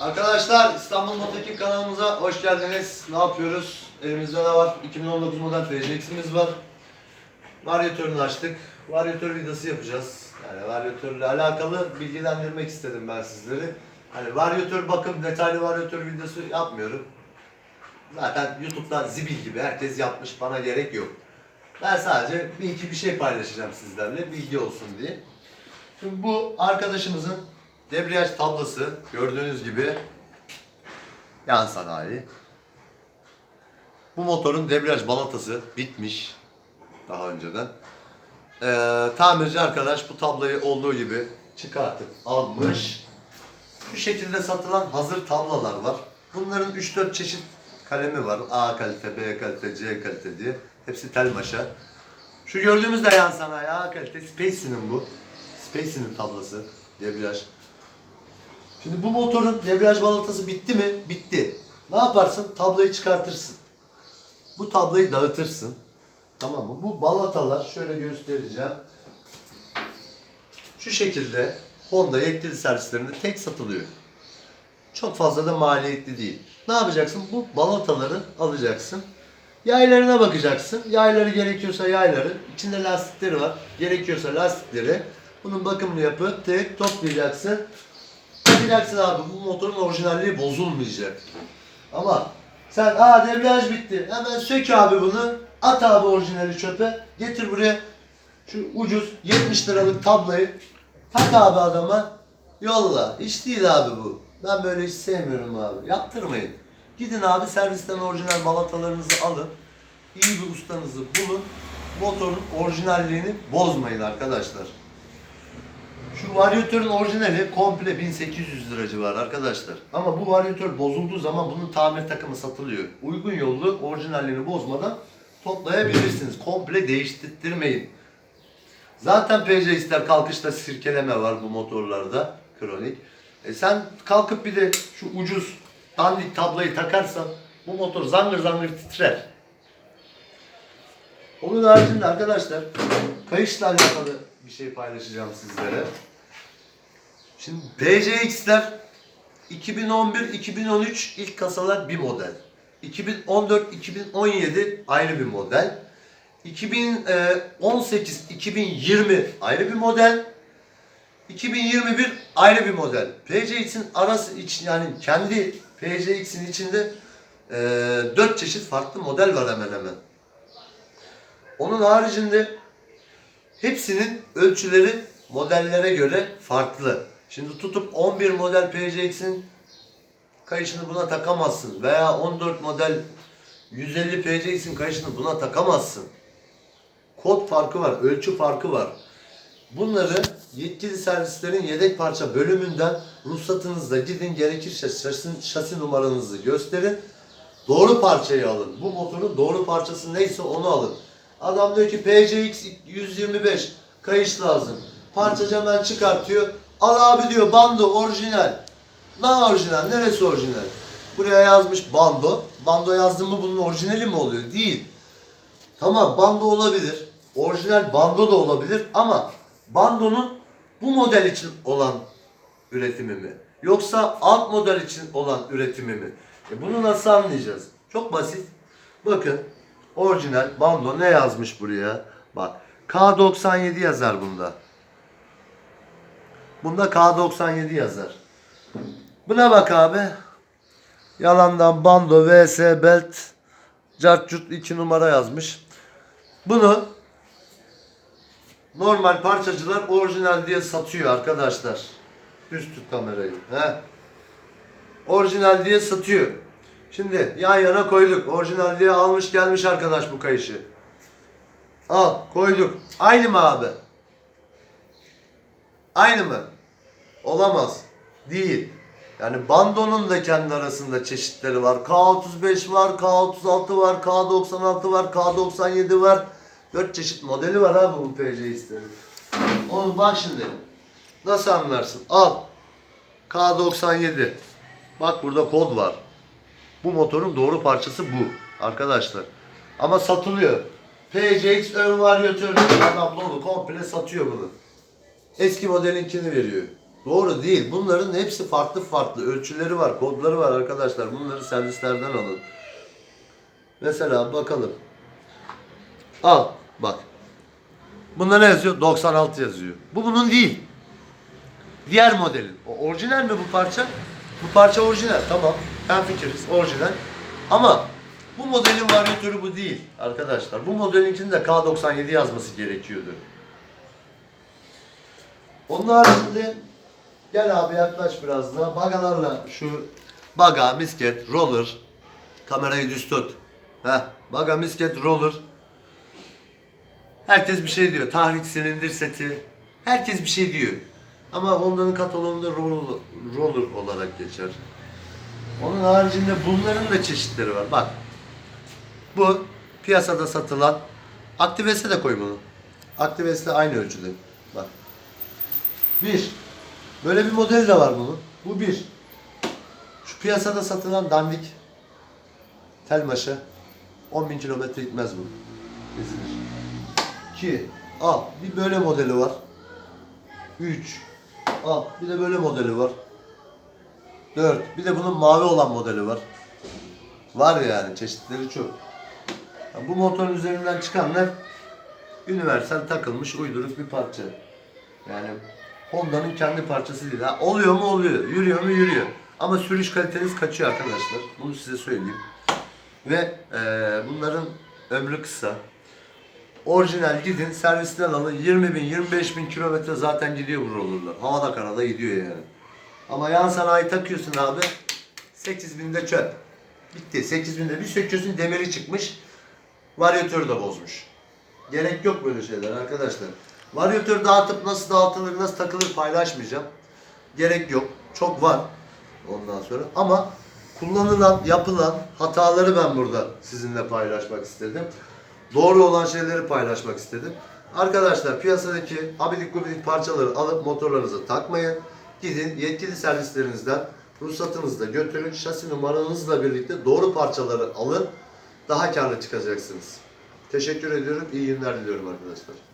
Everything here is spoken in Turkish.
Arkadaşlar İstanbul Motokin kanalımıza hoş geldiniz. Ne yapıyoruz? Elimizde ne var? 2019 model FCX'imiz var. Varyatörünü açtık. Varyatör vidası yapacağız. Yani varyatörle alakalı bilgilendirmek istedim ben sizleri. Hani varyatör bakım, detaylı varyatör videosu yapmıyorum. Zaten YouTube'da zibil gibi herkes yapmış, bana gerek yok. Ben sadece bir iki bir şey paylaşacağım sizlerle, bilgi olsun diye. Şimdi bu arkadaşımızın debriyaj tablası gördüğünüz gibi yan sanayi. Bu motorun debriyaj balatası bitmiş daha önceden. Ee, tamirci arkadaş bu tablayı olduğu gibi çıkartıp almış. Bu şekilde satılan hazır tablalar var. Bunların 3-4 çeşit kalemi var. A kalite, B kalite, C kalite diye. Hepsi tel maşa. Şu gördüğümüz de yan sanayi A kalite. Space'nin bu. Space'nin tablası. Debriyaj. Şimdi bu motorun debriyaj balatası bitti mi? Bitti. Ne yaparsın? Tablayı çıkartırsın. Bu tablayı dağıtırsın. Tamam mı? Bu balatalar şöyle göstereceğim. Şu şekilde Honda yetkili servislerinde tek satılıyor. Çok fazla da maliyetli değil. Ne yapacaksın? Bu balataları alacaksın. Yaylarına bakacaksın. Yayları gerekiyorsa yayları. İçinde lastikleri var. Gerekiyorsa lastikleri. Bunun bakımını yapıp tek toplayacaksın. Bakacaksın abi bu motorun orijinalliği bozulmayacak. Ama sen aa debriyaj bitti. Hemen sök abi bunu. At abi orijinali çöpe. Getir buraya şu ucuz 70 liralık tablayı. Tak abi adama. Yolla. Hiç değil abi bu. Ben böyle hiç sevmiyorum abi. Yaptırmayın. Gidin abi servisten orijinal balatalarınızı alın. İyi bir ustanızı bulun. Motorun orijinalliğini bozmayın arkadaşlar. Şu varyatörün orijinali komple 1800 lira civarı arkadaşlar. Ama bu varyatör bozulduğu zaman bunun tamir takımı satılıyor. Uygun yollu orijinalliğini bozmadan toplayabilirsiniz. Komple değiştirmeyin. Zaten PCX'ler kalkışta sirkeleme var bu motorlarda kronik. E sen kalkıp bir de şu ucuz dandik tablayı takarsan bu motor zangır zangır titrer. Onun haricinde arkadaşlar kayışla alakalı bir şey paylaşacağım sizlere. Şimdi PCX'ler 2011-2013 ilk kasalar bir model. 2014-2017 ayrı bir model. 2018-2020 ayrı bir model. 2021 ayrı bir model. PCX'in arası için yani kendi PCX'in içinde e, 4 çeşit farklı model var hemen hemen. Onun haricinde hepsinin ölçüleri modellere göre farklı. Şimdi tutup 11 model PCX'in kayışını buna takamazsın veya 14 model 150 PCX'in kayışını buna takamazsın. Kod farkı var, ölçü farkı var. Bunları yetkili servislerin yedek parça bölümünden ruhsatınızla gidin gerekirse şasi, şasi numaranızı gösterin. Doğru parçayı alın. Bu motorun doğru parçası neyse onu alın. Adam diyor ki PCX 125 kayış lazım. Parçacı hemen çıkartıyor. Al abi diyor bando orijinal. Ne orijinal? Neresi orijinal? Buraya yazmış bando. Bando yazdım mı bunun orijinali mi oluyor? Değil. Tamam bando olabilir. Orijinal bando da olabilir ama bandonun bu model için olan üretimi mi? Yoksa alt model için olan üretimi mi? E bunu nasıl anlayacağız? Çok basit. Bakın orijinal bando ne yazmış buraya? Bak K97 yazar bunda. Bunda K97 yazar. Buna bak abi. Yalandan bando vs belt cartcut 2 numara yazmış. Bunu normal parçacılar orijinal diye satıyor arkadaşlar. Düz tut kamerayı. He. Orijinal diye satıyor. Şimdi yan yana koyduk. Orijinal diye almış gelmiş arkadaş bu kayışı. Al koyduk. Aynı mı abi? Aynı mı? Olamaz. Değil. Yani bandonun da kendi arasında çeşitleri var. K35 var, K36 var, K96 var, K97 var. 4 çeşit modeli var abi bu PCX'lerin. Onu bak şimdi. Nasıl anlarsın? Al. K97. Bak burada kod var. Bu motorun doğru parçası bu arkadaşlar. Ama satılıyor. PCX ön varyatörü adam komple satıyor bunu. Eski modelinkini veriyor. Doğru değil. Bunların hepsi farklı farklı. Ölçüleri var, kodları var arkadaşlar. Bunları servislerden alın. Mesela bakalım. Al bak. Bunda ne yazıyor? 96 yazıyor. Bu bunun değil. Diğer modelin. O orijinal mi bu parça? Bu parça orijinal. Tamam. Ben fikiriz. Orijinal. Ama bu modelin varyatörü bu değil arkadaşlar. Bu modelin içinde K97 yazması gerekiyordu. Onun haricinde gel abi yaklaş biraz daha. Bagalarla şu baga, misket, roller kamerayı düz tut. Heh, baga, misket, roller Herkes bir şey diyor. Tahrik silindir seti. Herkes bir şey diyor. Ama Honda'nın kataloğunda roller, roller olarak geçer. Onun haricinde bunların da çeşitleri var. Bak. Bu piyasada satılan Aktives'e de koy bunu. Aktives'te aynı ölçüde. Bak. Bir. Böyle bir model de var bunun. Bu bir. Şu piyasada satılan dandik tel maşı 10.000 kilometre gitmez bu. Ezilir. 2. Al. Bir böyle modeli var. 3. Al. Bir de böyle modeli var. 4. Bir de bunun mavi olan modeli var. Var yani çeşitleri çok. Bu motorun üzerinden çıkanlar universal takılmış uyduruk bir parça. Yani Honda'nın kendi parçası değil. Ha, oluyor mu oluyor. Yürüyor mu yürüyor. Ama sürüş kaliteniz kaçıyor arkadaşlar. Bunu size söyleyeyim. Ve eee, bunların ömrü kısa. Orijinal gidin servisten alın 20 bin 25 bin kilometre zaten gidiyor bu rollerlar. Havada karada gidiyor yani. Ama yan sanayi takıyorsun abi 8 binde çöp. Bitti 8 binde bir söküyorsun demiri çıkmış. Varyatörü de bozmuş. Gerek yok böyle şeyler arkadaşlar. Varyatör dağıtıp nasıl dağıtılır nasıl takılır paylaşmayacağım. Gerek yok. Çok var ondan sonra. Ama kullanılan, yapılan hataları ben burada sizinle paylaşmak istedim. Doğru olan şeyleri paylaşmak istedim. Arkadaşlar piyasadaki abidik gubidik parçaları alıp motorlarınıza takmayın. Gidin yetkili servislerinizden ruhsatınızı da götürün. Şasi numaranızla birlikte doğru parçaları alın. Daha karlı çıkacaksınız. Teşekkür ediyorum. İyi günler diliyorum arkadaşlar.